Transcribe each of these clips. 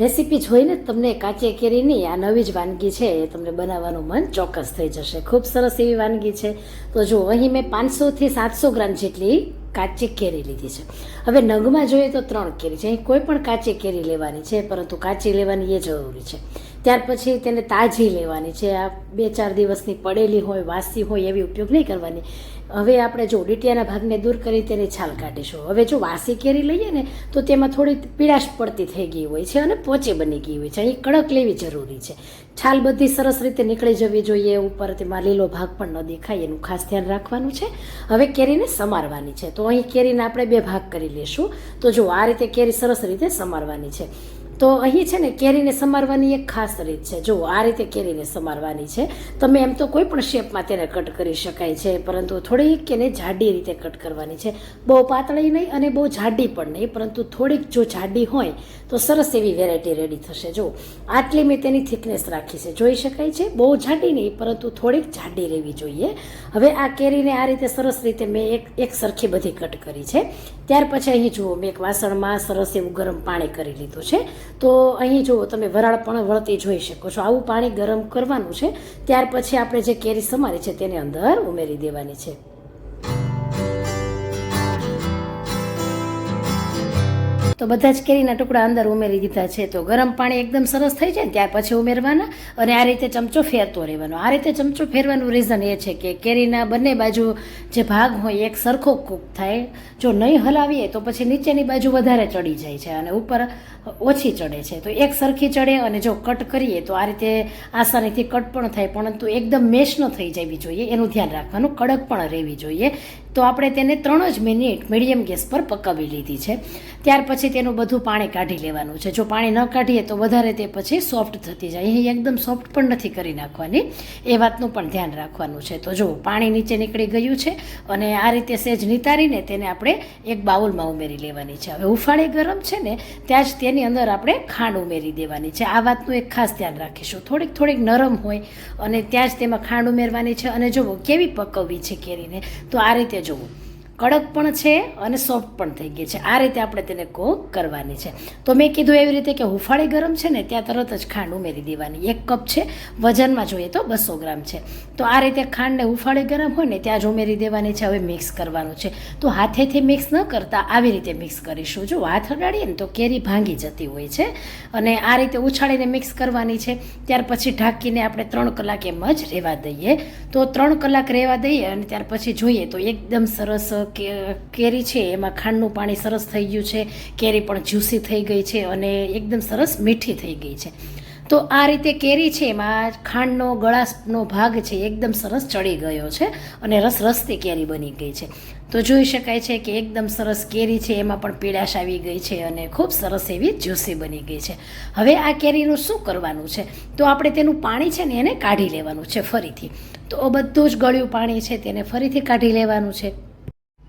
Recipe જોઈને તમને કાચી કેરીની આ નવી જ વાનગી છે એ તમને બનાવવાનું મન ચોક્કસ થઈ જશે. ખૂબ સરસ એવી વાનગી છે. તો જો અહીં મેં પાંચસોથી સાતસો ગ્રામ જેટલી કાચી કેરી લીધી છે. હવે નગમાં જોઈએ તો ત્રણ કેરી છે. અહીં કોઈ પણ કાચી કેરી લેવાની છે, પરંતુ કાચી લેવાની એ જરૂરી છે. ત્યાર પછી તેને તાજી લેવાની છે. આ બે ચાર દિવસની પડેલી હોય, વાસી હોય એવી ઉપયોગ નહીં કરવાની. હવે આપણે જો ડીટિયાના ભાગને દૂર કરી તેની છાલ કાઢીશું. હવે જો વાસી કેરી લઈએ ને, તો તેમાં થોડી પીળાશ પડતી થઈ ગઈ હોય છે અને પોચે બની ગઈ હોય છે. અહીં કડક લેવી જરૂરી છે. છાલ બધી સરસ રીતે નીકળી જવી જોઈએ. ઉપર તેમાં લીલો ભાગ પણ ન દેખાય, એનું ખાસ ધ્યાન રાખવાનું છે. હવે કેરીને સમારવાની છે. તો અહીં કેરીને આપણે બે ભાગ કરી લેશું. તો જો આ રીતે કેરી સરસ રીતે સમારવાની છે. તો અહીં છે ને કેરીને સમારવાની એક ખાસ રીત છે. જો આ રીતે કેરીને સમારવાની છે. તમે એમ તો કોઈ પણ શેપમાં તેને કટ કરી શકાય છે, પરંતુ થોડીક એને જાડી રીતે કટ કરવાની છે. બહુ પાતળી નહીં અને બહુ જાડી પણ નહીં, પરંતુ થોડીક જો જાડી હોય, તો સરસ એવી વેરાયટી રેડી થશે. જો આટલી મેં તેની થિકનેસ રાખી છે. જોઈ શકાય છે? બહુ જાડી નહીં, પરંતુ થોડીક જાડી રહેવી જોઈએ. હવે આ કેરીને આ રીતે સરસ રીતે મેં એક એક સરખી બધી કટ કરી છે. ત્યાર પછી અહીં જુઓ, મેં એક વાસણમાં સરસ એવું ગરમ પાણી કરી લીધું છે. તો અહીં જુઓ, તમે વરાળ પણ વળતી જોઈ શકો છો. આવું પાણી ગરમ કરવાનું છે. ત્યાર પછી આપણે જે કેરી સમારી છે તેને અંદર ઉમેરી દેવાની છે. તો બધા જ કેરીના ટુકડા અંદર ઉમેરી દીધા છે. તો ગરમ પાણી એકદમ સરસ થઈ જાય ત્યાર પછી ઉમેરવાના અને આ રીતે ચમચો ફેરતો રહેવાનો. આ રીતે ચમચો ફેરવાનું રીઝન એ છે કે કેરીના બંને બાજુ જે ભાગ હોય એક સરખો કૂક થાય. જો નહીં હલાવીએ તો પછી નીચેની બાજુ વધારે ચડી જાય છે અને ઉપર ઓછી ચડે છે. તો એક સરખી ચડે અને જો કટ કરીએ તો આ રીતે આસાનીથી કટ પણ થાય, પરંતુ એકદમ મેશ ન થઈ જવી જોઈએ. એનું ધ્યાન રાખવાનું, કડક પણ રહેવી જોઈએ. તો આપણે તેને ત્રણ જ મિનિટ મીડિયમ ગેસ પર પકાવી લીધી છે. ત્યાર પછી તેનું બધું પાણી કાઢી લેવાનું છે. જો પાણી ન કાઢીએ તો વધારે તે પછી સોફ્ટ થતી જાય. અહીં એકદમ સોફ્ટ પણ નથી કરી નાખવાની. એ વાતનું પણ ધ્યાન રાખવાનું છે. તો જો, પાણી નીચે નીકળી ગયું છે અને આ રીતે સેજ નિતારીને તેને આપણે એક બાઉલમાં ઉમેરી લેવાની છે. હવે ઉફાળી ગરમ છે ને, ત્યાં જ તેની અંદર આપણે ખાંડ ઉમેરી દેવાની છે. આ વાતનું એક ખાસ ધ્યાન રાખીશું. થોડીક થોડીક નરમ હોય અને ત્યાં જ તેમાં ખાંડ ઉમેરવાની છે. અને જુઓ કેવી પકવવી છે કેરીને, તો આ રીતે જુઓ કડક પણ છે અને સોફ્ટ પણ થઈ ગઈ છે. આ રીતે આપણે તેને કોક કરવાની છે. તો મેં કીધું એવી રીતે કે હુફાળી ગરમ છે ને, ત્યાં તરત જ ખાંડ ઉમેરી દેવાની. એક કપ છે. વજનમાં જોઈએ તો બસો ગ્રામ છે. તો આ રીતે ખાંડને હુફાળી ગરમ હોય ને, ત્યાં જ ઉમેરી દેવાની છે. હવે મિક્સ કરવાનું છે. તો હાથેથી મિક્સ ન કરતા આવી રીતે મિક્સ કરીશું. જો હાથ અડાડીએ ને, તો કેરી ભાંગી જતી હોય છે. અને આ રીતે ઉછાળીને મિક્સ કરવાની છે. ત્યાર પછી ઢાંકીને આપણે ત્રણ કલાક એમ જ રહેવા દઈએ. તો ત્રણ કલાક રહેવા દઈએ અને ત્યાર પછી જોઈએ તો એકદમ સરસ કેરી છે, એમાં ખાંડનું પાણી સરસ થઈ ગયું છે, કેરી પણ જ્યુસી થઈ ગઈ છે અને એકદમ સરસ મીઠી થઈ ગઈ છે. તો આ રીતે કેરી છે, એમાં ખાંડનો ગળાનો ભાગ છે એકદમ સરસ ચડી ગયો છે અને રસ રસથી કેરી બની ગઈ છે. તો જોઈ શકાય છે કે એકદમ સરસ કેરી છે, એમાં પણ પીળાશ આવી ગઈ છે અને ખૂબ સરસ એવી જ્યુસી બની ગઈ છે. હવે આ કેરીનું શું કરવાનું છે? તો આપણે તેનું પાણી છે ને, એને કાઢી લેવાનું છે ફરીથી. તો બધું જ ગળ્યું પાણી છે, તેને ફરીથી કાઢી લેવાનું છે.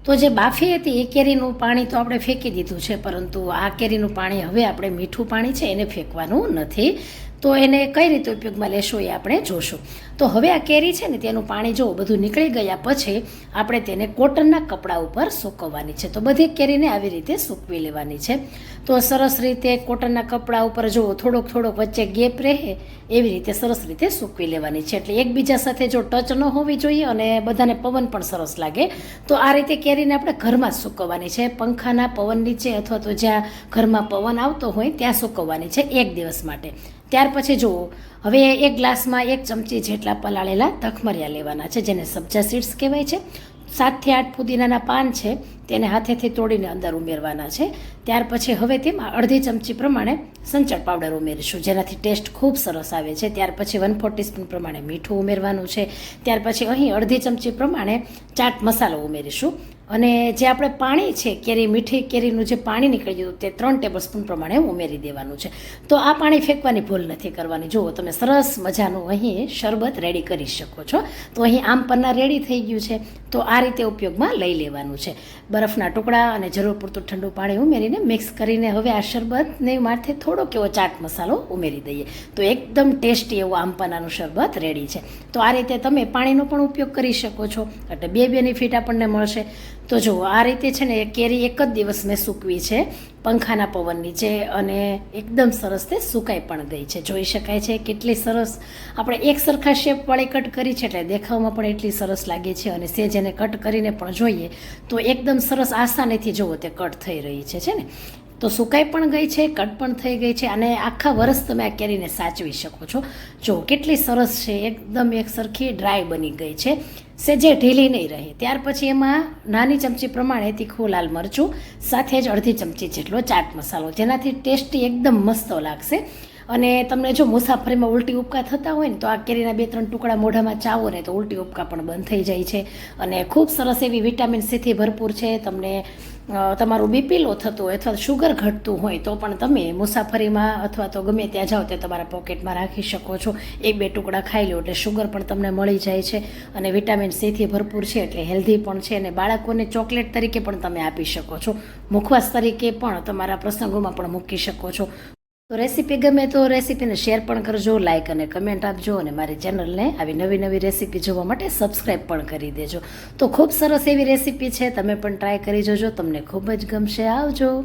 તો જે બાફી હતી એ કેરીનું પાણી તો આપણે ફેંકી દીધું છે, પરંતુ આ કેરીનું પાણી હવે આપણે મીઠું પાણી છે એને ફેંકવાનું નથી. તો એને કઈ રીતે ઉપયોગમાં લેશું એ આપણે જોશું. તો હવે આ કેરી છે ને તેનું પાણી જો બધું નીકળી ગયા પછી આપણે તેને કોટનના કપડા ઉપર સૂકવવાની છે. તો બધી કેરીને આવી રીતે સૂકવી લેવાની છે. તો સરસ રીતે કોટનના કપડા ઉપર જો થોડોક થોડોક વચ્ચે ગેપ રહે એવી રીતે સરસ રીતે સૂકવી લેવાની છે. એટલે એકબીજા સાથે જો ટચ ન હોવી જોઈએ અને બધાને પવન પણ સરસ લાગે. તો આ રીતે કેરીને આપણે ઘરમાં જ સૂકવવાની છે. પંખાના પવન નીચે અથવા તો જ્યાં ઘરમાં પવન આવતો હોય ત્યાં સૂકવવાની છે એક દિવસ માટે. ત્યાર પછી જુઓ. હવે એક ગ્લાસમાં એક ચમચી જેટલા પલાળેલા તખમરિયા લેવાના છે, જેને સબ્જા સીડ્સ કહેવાય છે. સાતથી આઠ પુદીનાના પાન છે, તેને હાથેથી તોડીને અંદર ઉમેરવાના છે. ત્યાર પછી હવે તેમાં અડધી ચમચી પ્રમાણે સંચળ પાવડર ઉમેરીશું. જેનાથી ટેસ્ટ ખૂબ સરસ આવે છે. ત્યાર પછી વન ફોર્ટી સ્પૂન પ્રમાણે મીઠું ઉમેરવાનું છે. ત્યાર પછી અહીં અડધી ચમચી પ્રમાણે ચાટ મસાલો ઉમેરીશું. અને જે આપણે પાણી છે, કેરી મીઠી કેરીનું જે પાણી નીકળી ગયું તે ત્રણ ટેબલ સ્પૂન પ્રમાણે ઉમેરી દેવાનું છે. તો આ પાણી ફેંકવાની ભૂલ નથી કરવાની. જુઓ, તમે સરસ મજાનું અહીં શરબત રેડી કરી શકો છો. તો અહીં આમ પન્ના રેડી થઈ ગયું છે. તો આ રીતે ઉપયોગમાં લઈ લેવાનું છે. બરફના ટુકડા અને જરૂર પૂરતું ઠંડુ પાણી ઉમેરીને મિક્સ કરીને હવે આ શરબતને માથે થોડોક એવો ચાટ મસાલો ઉમેરી દઈએ. તો એકદમ ટેસ્ટી એવું આમપનાનું શરબત રેડી છે. તો આ રીતે તમે પાણીનો પણ ઉપયોગ કરી શકો છો. એટલે બે બેનિફિટ આપણને મળશે. તો જુઓ, આ રીતે છે ને કેરી એક જ દિવસ મેં સૂકવી છે. પંખાના પવન નીચે અને એકદમ સરસ તે સુકાઈ પણ ગઈ છે. જોઈ શકાય છે કેટલી સરસ આપણે એક સરખા શેપવાળી કટ કરી છે એટલે દેખાવમાં પણ એટલી સરસ લાગે છે અને સેજ એને કટ કરીને પણ જોઈએ તો એકદમ સરસ આસાનીથી જુઓ તે કટ થઈ રહી છે છે ને? તો સુકાઈ પણ ગઈ છે કટ પણ થઈ ગઈ છે અને આખા વરસ તમે આ કેરીને સાચવી શકો છો. જો કેટલી સરસ છે, એકદમ એક સરખી ડ્રાય બની ગઈ છે. સેજે ઢીલી નહીં રહે. ત્યાર પછી એમાં નાની ચમચી પ્રમાણે તીખું લાલ મરચું, સાથે જ અડધી ચમચી જેટલો ચાટ મસાલો, જેનાથી ટેસ્ટી એકદમ મસ્ત લાગશે. અને તમને જો મુસાફરીમાં ઉલટી ઉપકા થતા હોય ને, તો આ કેરીના બે ત્રણ ટુકડા મોઢામાં ચાવો ને, તો ઉલટી ઉપકા પણ બંધ થઈ જાય છે. અને ખૂબ સરસ એવી વિટામિન સીથી ભરપૂર છે. તમને તમારું બીપી લો થતું હોય અથવા શુગર ઘટતું હોય તો પણ તમે મુસાફરીમાં અથવા તો ગમે ત્યાં જાઓ તે તમારા પોકેટમાં રાખી શકો છો. એક બે ટુકડા ખાઈ લો એટલે શુગર પણ તમને મળી જાય છે અને વિટામિન સીથી ભરપૂર છે એટલે હેલ્ધી પણ છે અને બાળકોને ચોકલેટ તરીકે પણ તમે આપી શકો છો. મુખવાસ તરીકે પણ તમારા પ્રસંગોમાં પણ મૂકી શકો છો. તો રેસીપી ગમે તો રેસીપીને શેર પણ કરજો લાઇક અને કમેન્ટ આપજો અને મારી ચેનલને આવી નવી નવી રેસીપી જોવા માટે સબસ્ક્રાઈબ પણ કરી દેજો. તો ખૂબ સરસ એવી રેસીપી છે, તમે પણ ટ્રાય કરી જોજો, તમને ખૂબ જ ગમશે. આવજો.